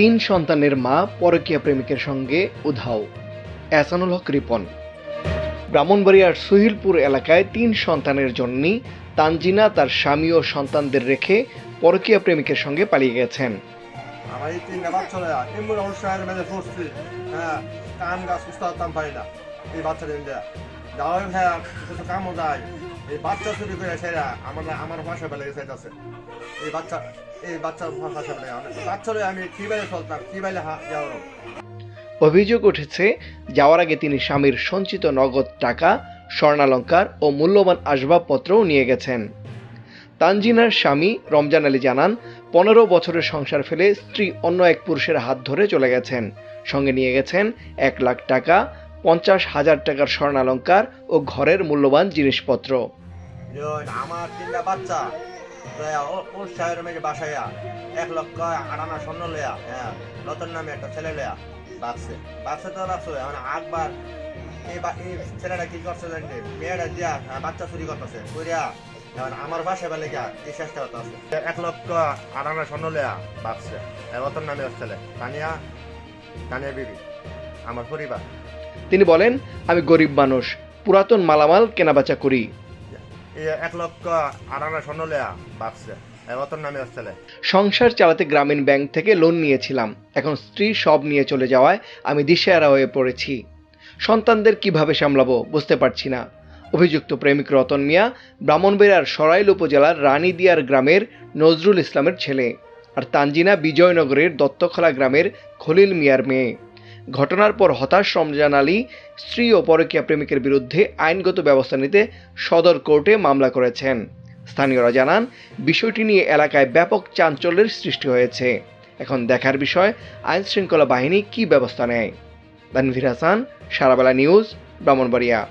তিন সন্তানের মা পরকীয়া প্রেমিকের সঙ্গে উধাও। এসানুল হক রিপন। ব্রাহ্মণবাড়িয়ার সুহিলপুর এলাকায় তিন সন্তানের জন্যই তানজিনা তার স্বামী ও সন্তানদের রেখে পরকীয়া প্রেমিকের সঙ্গে পালিয়ে গেছেন। আমার এই বাচ্চা এমন হ্যাঁ কাম গাছ এই বাচ্চা হ্যাঁ কিছু কামও এই বাচ্চা চুরি করে আমার আমার ভাষা এই বাচ্চা এই বাচ্চা ভাষা বেলে বাচ্চা লয়ে আমি কি চলতাম? কি যাওয়ার অভিযোগ উঠেছে, যাওয়ার আগে তিনি স্বামীর সঞ্চিত নগদ টাকা, স্বর্ণালঙ্কার ও মূল্যবান আসবাবপত্রও নিয়ে গেছেন। তানজিনার স্বামী রমজান আলী জানান, পনেরো বছরের সংসার ফেলে স্ত্রী অন্য এক পুরুষের হাত ধরে চলে গেছেন। সঙ্গে নিয়ে গেছেন এক লাখ টাকা পঞ্চাশ হাজার টাকার স্বর্ণালঙ্কার ও ঘরের মূল্যবান জিনিসপত্র। আমার তিনটা বাচ্চা। বাসাইয়া এক লক্ষ আটানা স্বর্ণ লয়া। হ্যাঁ নতুন নামে একটা ছেলে লয়া। বাক্সে বাক্সে তো রাখছো এখন আকবার এই ছেলেটা কি করছে মেয়েটা দিয়া বাচ্চা চুরি করতেছে। করিয়া এখন আমার বাসায় বেলে গিয়া এই চেষ্টা করতেছে এক লক্ষ আটানা স্বর্ণ লয়া বাক্সে নতুন নামে ছেলে। তানিয়া তানিয়া বিবি, আমার পরিবার। তিনি বলেন আমি গরিব মানুষ পুরাতন মালামাল কেনাবেচা করি। এক লক্ষ স্বর্ণ লয়া বাক্সে সংসার চালাতে গ্রামীণ ব্যাংক থেকে লোন নিয়েছিলাম। এখন স্ত্রী সব নিয়ে চলে যাওয়ায় আমি দিশেহারা হয়ে পড়েছি। সন্তানদের কীভাবে সামলাবো বুঝতে পারছি না। অভিযুক্ত প্রেমিক রতন মিয়া ব্রাহ্মণবেড়ার সরাইল উপজেলার রানীদিয়ার গ্রামের নজরুল ইসলামের ছেলে আর তানজিনা বিজয়নগরের দত্তখলা গ্রামের খলিল মিয়ার মেয়ে। ঘটনার পর হতাশ রমজান আলী, স্ত্রী ও পরকীয়া প্রেমিকের বিরুদ্ধে আইনগত ব্যবস্থা নিতে সদর কোর্টে মামলা করেছেন। স্থানীয়রা জানান, বিষয়টি নিয়ে এলাকায় ব্যাপক চাঞ্চল্যের সৃষ্টি হয়েছে। এখন দেখার বিষয় আইন শৃঙ্খলা বাহিনী কি ব্যবস্থা নেয়। তানভীর হাসান, সারাবেলা নিউজ, ব্রাহ্মণবাড়িয়া।